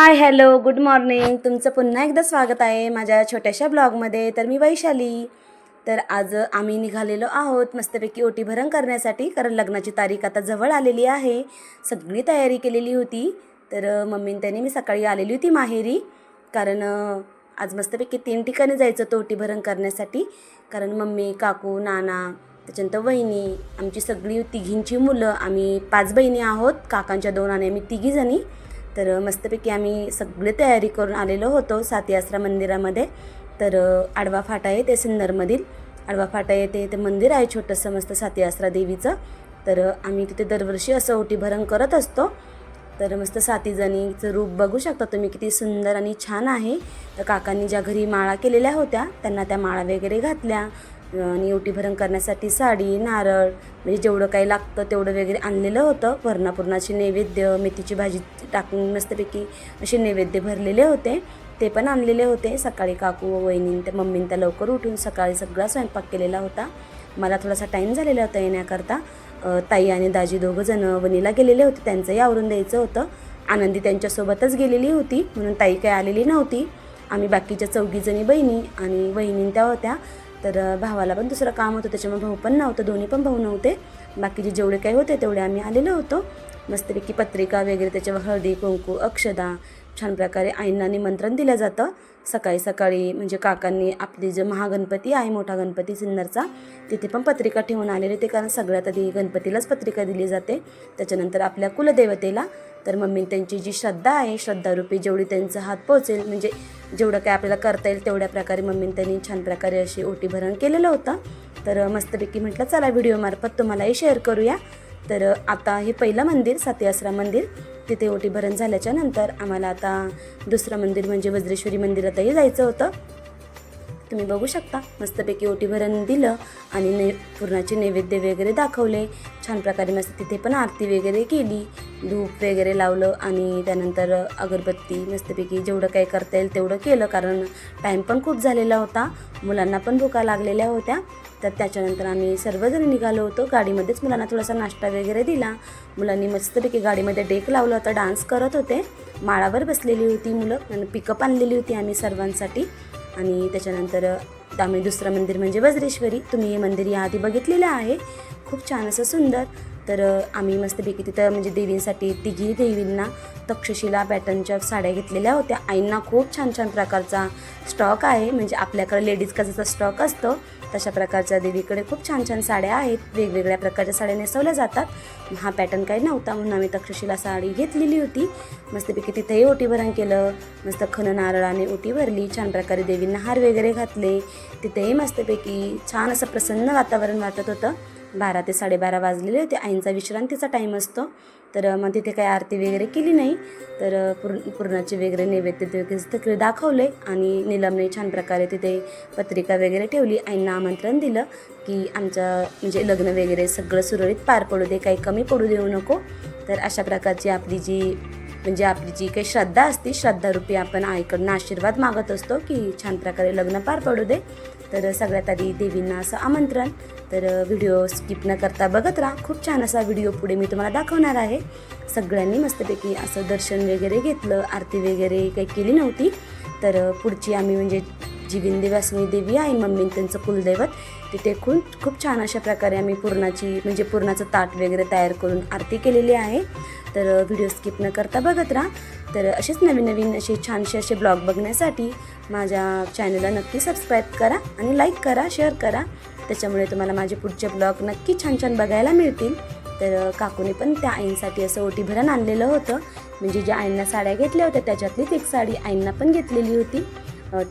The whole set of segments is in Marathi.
Hi hello good morning. तुमचं पुन्हा एकदा स्वागत आहे माझ्या छोट्याशा ब्लॉगमध्ये. तर मी वैशाली. तर आज आम्ही निघालेलो आहोत मस्तपैकी ओटी भरण करण्यासाठी कारण लग्नाची तारीख आता जवळ आलेली आहे. सगळी तयारी केलेली होती. तर मम्मीन मम्मीने त्याने मी सकाळी आलेली होती माहेरी कारण आज मस्तपैकी तीन ठिकाणी जायचं होतं ओटी भरण करण्यासाठी. कारण मम्मी काकू नाना त्याच्यानंतर वहिनी आमची सगळी तिघींची मुलं आम्ही पाच बहिणी आहोत. काकांच्या दोन आणि आम्ही तिघीजणी. तर मस्तपैकी आम्ही सगळी तयारी करून आलेलो होतो साती आसरा मंदिरामध्ये. तर आडवा फाटा आहे ते सिन्नरमधील. आडवा फाटा येते ते मंदिर आहे छोटंसं मस्त साती आसरा देवीचं. तर आम्ही तिथे दरवर्षी असं ओटीभरण करत असतो. तर मस्त सातीजणीचं रूप बघू शकता तुम्ही किती सुंदर आणि छान आहे. तर काकांनी ज्या घरी माळा केलेल्या होत्या त्यांना त्या माळा वगैरे घातल्या. आणि ओटीभरण करण्यासाठी साडी नारळ म्हणजे जेवढं काही लागतं तेवढं वगैरे आणलेलं होतं. भरणापूर्णाची नैवेद्य मेथीची भाजी टाकून मस्तपैकी असे नैवेद्य भरलेले होते. ते पण आणलेले होते. सकाळी काकू वहिनी त्या मम्मीन त्या लवकर उठून सकाळी सगळा स्वयंपाक केलेला होता. मला थोडासा टाईम झालेला होता येण्याकरता. ताई आणि दाजी दोघं जण वनीला गेलेले होते. त्यांचंही आवरून द्यायचं होतं. आनंदी त्यांच्यासोबतच गेलेली होती. म्हणून ताई काही आलेली नव्हती. आम्ही बाकीच्या चौघीजणी बहिणी आणि वहिनी त्या होत्या. तर भावाला पण दुसरं काम होतं त्याच्यामुळे भाऊ पण नव्हतं दोन्ही पण भाऊ नव्हते. बाकीचे जेवढे काही होते तेवढे आम्ही आलेलो होतो. मस्तपैकी पत्रिका वगैरे त्याच्यावर हळदी कुंकू अक्षदा छान प्रकारे आईंना निमंत्रण दिलं जातं. सकाळी सकाळी म्हणजे काकांनी आपली जे महागणपती आहे मोठा गणपती सिन्नरचा तिथे पण पत्रिका ठेवून आलेले ते कारण सगळ्यात आधी गणपतीलाच पत्रिका दिली जाते. त्याच्यानंतर आपल्या कुलदेवतेला तर मम्मी त्यांची जी श्रद्धा आहे श्रद्धारूपी जेवढी त्यांचा हात पोहोचेल म्हणजे जेवढं काय आपल्याला करता येईल तेवढ्या प्रकारे मम्मीने त्यांनी छान प्रकारे अशी ओटी भरण केलेलं होतं. तर मस्तपैकी म्हटलं चला व्हिडिओमार्फत तुम्हालाही शेअर करूया. तर आता हे पहिलं मंदिर साती आसरा मंदिर तिथे ओटी भरण झाल्याच्यानंतर आम्हाला आता दुसरं मंदिर म्हणजे वज्रेश्वरी मंदिरातही जायचं होतं. तुम्ही बघू शकता मस्तपैकी ओटी भरण दिलं आणि नै पूर्णाचे नैवेद्य वगैरे दाखवले. छान प्रकारे मस्त तिथे पण आरती वगैरे केली. धूप वगैरे लावलं आणि त्यानंतर अगरबत्ती मस्तपैकी जेवढं काही करता येईल तेवढं केलं कारण टाईम पण खूप झालेला होता. मुलांना पण भुका लागलेल्या होत्या. तर त्याच्यानंतर आम्ही सर्वजण निघालो होतो. गाडीमध्येच मुलांना थोडासा नाश्ता वगैरे दिला. मुलांनी मस्तपैकी गाडीमध्ये डेक लावला होता डान्स करत होते. माळावर बसलेली होती मुलं आणि पिकअप आणलेली होती आम्ही सर्वांसाठी. आणि त्याच्यानंतर आम्ही दुसरं मंदिर म्हणजे वज्रेश्वरी. तुम्ही हे मंदिर याआधी बघितलेलं आहे. खूप छान असं सुंदर. तर आम्ही मस्तपैकी तिथं म्हणजे देवींसाठी तिघी देवींना तक्षशिला पॅटर्नच्या साड्या घेतलेल्या होत्या. आईंना खूप छान छान प्रकारचा स्टॉक आहे. म्हणजे आपल्याकडे लेडीजचा जसा स्टॉक असतो तशा प्रकारच्या देवीकडे खूप छान छान साड्या आहेत. वेगवेगळ्या प्रकारच्या साड्या नेसवल्या जातात. हा पॅटर्न काही नव्हता म्हणून आम्ही तक्षशिला साडी घेतलेली होती. मस्तपैकी तिथेही ओटीभरण केलं. मस्त खन नारळाने ओटी भरली छान प्रकारे देवींना हार वगैरे घातले. तिथेही मस्तपैकी छान असं प्रसन्न वातावरण वाटत होतं. बारा ते साडेबारा वाजलेले होते. आईंचा विश्रांतीचा टाईम असतो. तर मग तिथे काही आरती वगैरे केली नाही. तर पूर्ण पूर्णाचे वगैरे नैवेद्य वगैरे तिकडे दाखवले आणि निलमने छान प्रकारे तिथे पत्रिका वगैरे ठेवली. आईंना आमंत्रण दिलं की आमचं म्हणजे लग्न वगैरे सगळं सुरळीत पार पडू दे. काही कमी पडू देऊ नको. तर अशा प्रकारची आपली जी म्हणजे आपली जी काही श्रद्धा असते श्रद्धारूपी आपण आईकडनं आशीर्वाद मागत असतो की छान प्रकारे लग्न पार पडू दे. तर सगळ्यात आधी देवींना असं आमंत्रण. तर व्हिडिओ स्किप न करता बघत राहा. खूप छान असा व्हिडिओ पुढे मी तुम्हाला दाखवणार आहे. सगळ्यांनी मस्तपैकी असं दर्शन वगैरे घेतलं आरती वगैरे काही केली नव्हती. तर पुढची आम्ही म्हणजे जी विंध्यवासिनी देवी आहे मम्मी त्यांचं कुलदैवत. तिथे खूप खूप छान अशा प्रकारे आम्ही पूर्णाची म्हणजे पूर्णाचं ताट वगैरे तयार करून आरती केलेली आहे. तर व्हिडिओ स्किप न करता बघत राहा. तर असेच नवीन नवीन असे छानसे असे ब्लॉग बघण्यासाठी माझ्या चॅनलला नक्की सबस्क्राईब करा आणि लाईक करा शेअर करा. त्याच्यामुळे तुम्हाला माझे पुढचे ब्लॉग नक्की छान छान बघायला मिळतील. तर काकूने पण त्या आईंसाठी असं ओटी भरण आणलेलं होतं. म्हणजे ज्या आईंना साड्या घेतल्या होत्या त्याच्यातलीच एक साडी आईंना पण घेतलेली होती.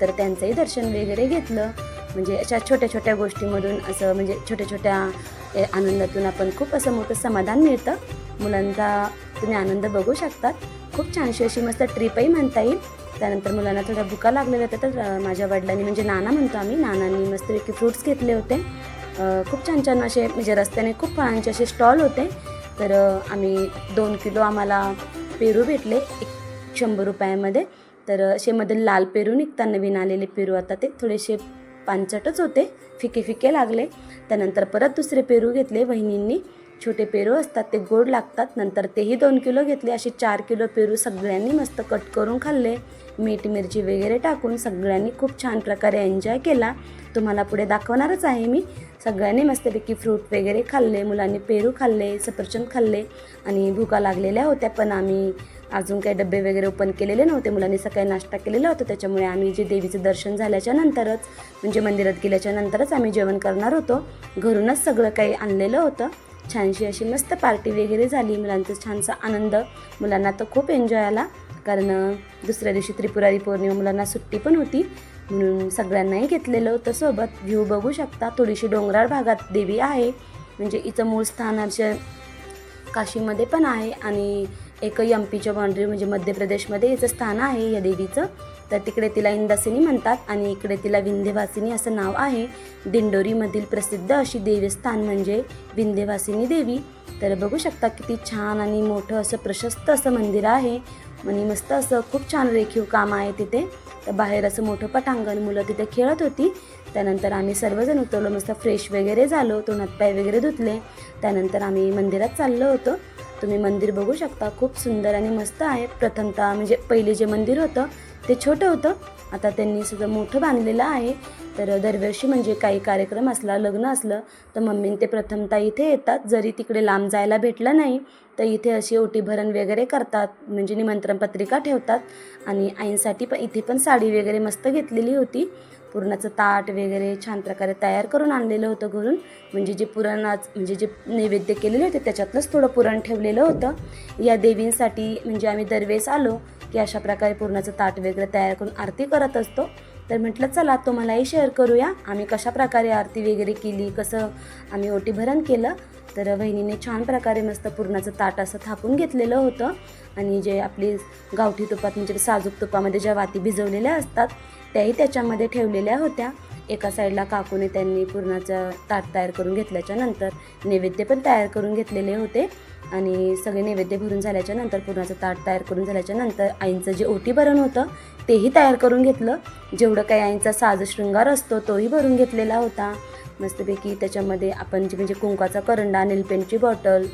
तर त्यांचंही दर्शन वगैरे घेतलं. म्हणजे अशा छोट्या छोट्या गोष्टीमधून असं म्हणजे छोट्या छोट्या ए, आनंदातून आपण खूप असं मोठं समाधान मिळतं. मुलांचा तुम्ही आनंद बघू शकतात. खूप छानशी अशी मस्त ट्रिपही म्हणता येईल. त्यानंतर मुलांना थोड्या भुका लागलेल्या होत्या तर माझ्या वडिलांनी म्हणजे नाना म्हणतो आम्ही नानांनी मस्तपैकी फ्रुट्स घेतले होते. खूप छान छान असे म्हणजे रस्त्याने खूप फळांचे असे स्टॉल होते. तर आम्ही दोन किलो आम्हाला पेरू भेटले एक शंभर रुपयामध्ये. तर असे मध्ये लाल पेरू निघतात नवीन आलेले पेरू आता ते थोडेसे पानचटच होते फिके फिके लागले. त्यानंतर परत दुसरे पेरू घेतले वहिनींनी. छोटे पेरू असतात ते गोड लागतात. नंतर तेही दोन किलो घेतले. असे चार किलो पेरू सगळ्यांनी मस्त कट करून खाल्ले. मीठ मिरची वगैरे टाकून सगळ्यांनी खूप छान प्रकारे एन्जॉय केला. तुम्हाला पुढे दाखवणारच आहे मी. सगळ्यांनी मस्तपैकी फ्रूट वगैरे खाल्ले मुलांनी पेरू खाल्ले सफरचंद खाल्ले. आणि भुका लागलेल्या होत्या पण आम्ही अजून काही डबे वगैरे ओपन केलेले नव्हते. मुलांनी सकाळी नाश्ता केलेला होता. त्याच्यामुळे आम्ही जे देवीचं दर्शन झाल्याच्या नंतरच म्हणजे मंदिरात गेल्याच्या नंतरच आम्ही जेवण करणार होतो. घरूनच सगळं काही आणलेलं होतं. छानशी अशी मस्त पार्टी वगैरे झाली मुलांचा छानसा आनंद. मुलांना तर खूप एन्जॉय आला कारण दुसऱ्या दिवशी त्रिपुरारी पौर्णिमा मुलांना सुट्टी पण होती. म्हणून सगळ्यांनाही घेतलेलं होतं सोबत. व्ह्यू बघू शकता थोडीशी डोंगराळ भागात देवी आहे. म्हणजे इथं मूळ स्थानाच्या काशीमध्ये पण आहे. आणि एक एम पीच्या बाउंड्री म्हणजे मध्य प्रदेशमध्ये याचं स्थान आहे या देवीचं. तर तिकडे तिला इंदासिनी म्हणतात आणि इकडे तिला विंध्यवासिनी असं नाव आहे. दिंडोरीमधील प्रसिद्ध अशी देवस्थान म्हणजे विंध्यवासिनी देवी. तर बघू शकता किती छान आणि मोठं असं प्रशस्त असं मंदिर आहे. आणि मस्त असं खूप छान रेखीव काम आहे तिथे. तर बाहेर असं मोठं पटांगण मुलं तिथे खेळत होती. त्यानंतर आम्ही सर्वजण उतरलो मस्त फ्रेश वगैरे झालो तोंडात पाय वगैरे धुतले. त्यानंतर आम्ही मंदिरात चाललो होतो. तुम्ही मंदिर बघू शकता. खूप सुंदर आणि मस्त आहे. प्रथमतः म्हणजे पहिले जे मंदिर होतं ते छोटं होतं. आता त्यांनी सुद्धा मोठं बांधलेलं आहे. तर दरवर्षी म्हणजे काही कार्यक्रम असला लग्न असलं तर मम्मीन ते प्रथमतः इथे येतात. जरी तिकडे लांब जायला भेटलं नाही तर इथे अशी ओटी भरण वगैरे करतात. म्हणजे निमंत्रण पत्रिका ठेवतात. आणि आईंसाठी पण इथे पण साडी वगैरे मस्त घेतलेली होती. पुरणाचं ताट वगैरे छान प्रकारे तयार करून आणलेलं होतं घरून. म्हणजे जे पुरणाच म्हणजे जे नैवेद्य केलेले होते त्याच्यातलंच थोडं पुरण ठेवलेलं होतं. या देवींसाठी म्हणजे आम्ही दरवेळेस आलो की अशा प्रकारे पुरणाचं ताट वगैरे तयार करून आरती करत असतो. तर म्हटलं चला तुम्हालाही शेअर करूया. आम्ही कशा प्रकारे आरती वगैरे केली कसं आम्ही ओटी भरण केलं तर वहिनीने छान प्रकारे मस्त पुरणाचं ताट असं थापून घेतलेलं होतं. आणि जे आपली गावठी तुपात म्हणजे साजूक तुपामध्ये ज्या वाती भिजवलेल्या असतात त्याही त्याच्यामध्ये ठेवलेल्या होत्या. एका साईडला काकूने त्यांनी पुरणाचं ताट तयार करून घेतल्याच्या नंतर नैवेद्य पण तयार करून घेतलेले होते. आणि सगळे नैवेद्य भरून झाल्याच्यानंतर पुरणाचं ताट तयार करून झाल्याच्यानंतर आईंचं जे ओटी भरण होतं तेही तयार करून घेतलं. जेवढं काही आईंचा साज शृंगार असतो तोही भरून घेतलेला होता. मस्तपैकी त्याच्यामध्ये आपण जे म्हणजे कुंकाचा करंडा नेलपेंटची बॉटल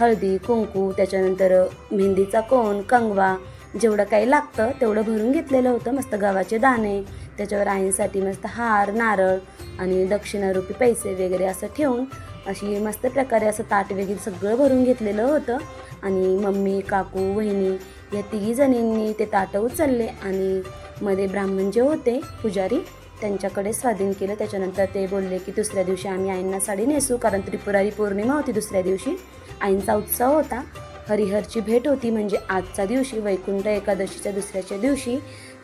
हळदी कुंकू त्याच्यानंतर मेहंदीचा कोण कंगवा जेवढं काही लागतं तेवढं भरून घेतलेलं होतं मस्त गव्हाचे दाणे त्याच्यावर आईंसाठी मस्त हार नारळ आणि दक्षिणारूपी पैसे वगैरे असं ठेवून अशी मस्त प्रकारे असं ताट वगैरे सगळं भरून घेतलेलं होतं. आणि मम्मी काकू वहिनी या तिघी जणींनी ते ताटं उचलले आणि मध्ये ब्राह्मण जे होते पुजारी त्यांच्याकडे स्वाधीन केलं. त्याच्यानंतर ते बोलले की दुसऱ्या दिवशी आम्ही आईंना साडी नेसू कारण त्रिपुरारी पौर्णिमा होती दुसऱ्या दिवशी. आईंचा उत्सव होता. हरिहरची भेट होती म्हणजे आजच्या दिवशी वैकुंठ एकादशीच्या दुसऱ्याच्या दिवशी.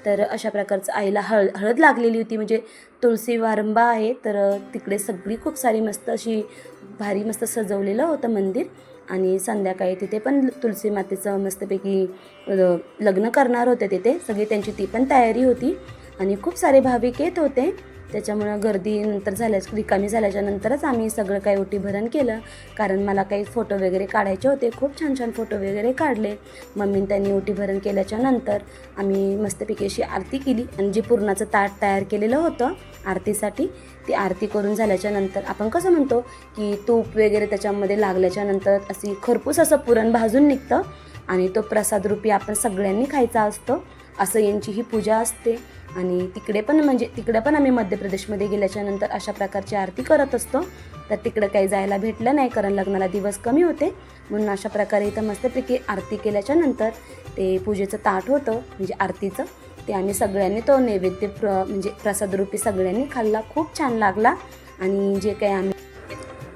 तर अशा प्रकारचं आईला हळ हळद लागलेली होती म्हणजे तुळशी वारंबा आहे. तर तिकडे सगळी खूप सारी मस्त अशी भारी मस्त सजवलेलं होतं मंदिर. आणि संध्याकाळी तिथे पण तुलसी मातेचं मस्तपैकी लग्न करणार होते तिथे. सगळी त्यांची ती पण तयारी होती. आणि खूप सारे भाविक येत होते. त्याच्यामुळं गर्दी नंतर झाल्याच रिकामी झाल्याच्या नंतरच आम्ही सगळं काही ओटी भरण केलं. कारण मला काही फोटो वगैरे काढायचे होते. खूप छान छान फोटो वगैरे काढले. मम्मीने त्यांनी ओटी भरण केल्याच्यानंतर आम्ही मस्तपैकी अशी आरती केली. आणि जे पुरणाचं ताट तयार केलेलं होतं आरतीसाठी ती आरती करून झाल्याच्यानंतर आपण कसं म्हणतो की तूप वगैरे त्याच्यामध्ये लागल्याच्या नंतर अशी खरपूस असं पुरण भाजून निघतं. आणि तो प्रसादरूपी आपण सगळ्यांनी खायचा असतो. असं यांची ही पूजा असते. आणि तिकडे पण म्हणजे तिकडे पण आम्ही मध्य प्रदेशमध्ये गेल्याच्यानंतर अशा प्रकारची आरती करत असतो. तर तिकडं काही जायला भेटलं नाही कारण लग्नाला दिवस कमी होते. म्हणून अशा प्रकारे इथं मस्तपैकी आरती केल्याच्यानंतर ते पूजेचं ताट होतं म्हणजे आरतीचं. ते आम्ही सगळ्यांनी तो नैवेद्य प्र म्हणजे प्रसादरूपी सगळ्यांनी खाल्ला. खूप छान लागला. आणि जे काही आम्ही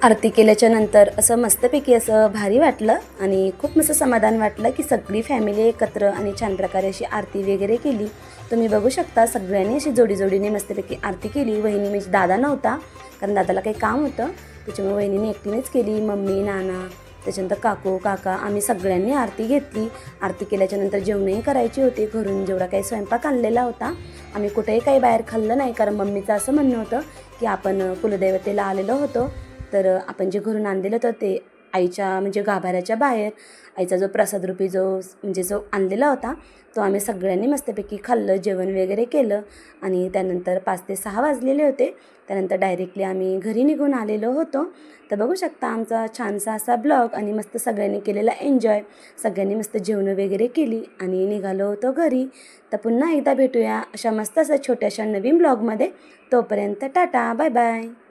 आरती केल्याच्यानंतर असं मस्तपैकी असं भारी वाटलं आणि खूप मस्त समाधान वाटलं की सगळी फॅमिली एकत्र आणि छान प्रकारे अशी आरती वगैरे केली. तुम्ही बघू शकता सगळ्यांनी अशी जोडी जोडीने मस्तपैकी आरती केली. वहिनी म्हणजे दादा नव्हता कारण दादाला काही काम होतं. त्याच्यामुळे वहिनीने एकटीनेच केली. मम्मी नाना त्याच्यानंतर काकू काका आम्ही सगळ्यांनी आरती घेतली. आरती केल्याच्यानंतर जेवणही करायची होती. घरून जेवढा काही स्वयंपाक आणलेला होता आम्ही कुठेही काही बाहेर खाल्लं नाही कारण मम्मीचं असं म्हणणं होतं की आपण कुलदैवतेला आलेलो होतो. तर आपण जे घरून आणलेलं होतं ते आईच्या म्हणजे गाभाऱ्याच्या बाहेर आईचा जो प्रसादरूपी जो म्हणजे जो आणलेला होता तो आम्ही सगळ्यांनी मस्तपैकी खाल्लं जेवण वगैरे केलं आणि त्यानंतर पाच ते सहा वाजलेले होते. त्यानंतर डायरेक्टली आम्ही घरी निघून आलेलो होतो. तर बघू शकता आमचा छानसा असा ब्लॉग आणि मस्त सगळ्यांनी केलेला एन्जॉय. सगळ्यांनी मस्त जेवणं वगैरे केली आणि निघालो होतो घरी. तर पुन्हा एकदा भेटूया अशा मस्त अशा छोट्याशा नवीन ब्लॉगमध्ये. तोपर्यंत टाटा बाय बाय.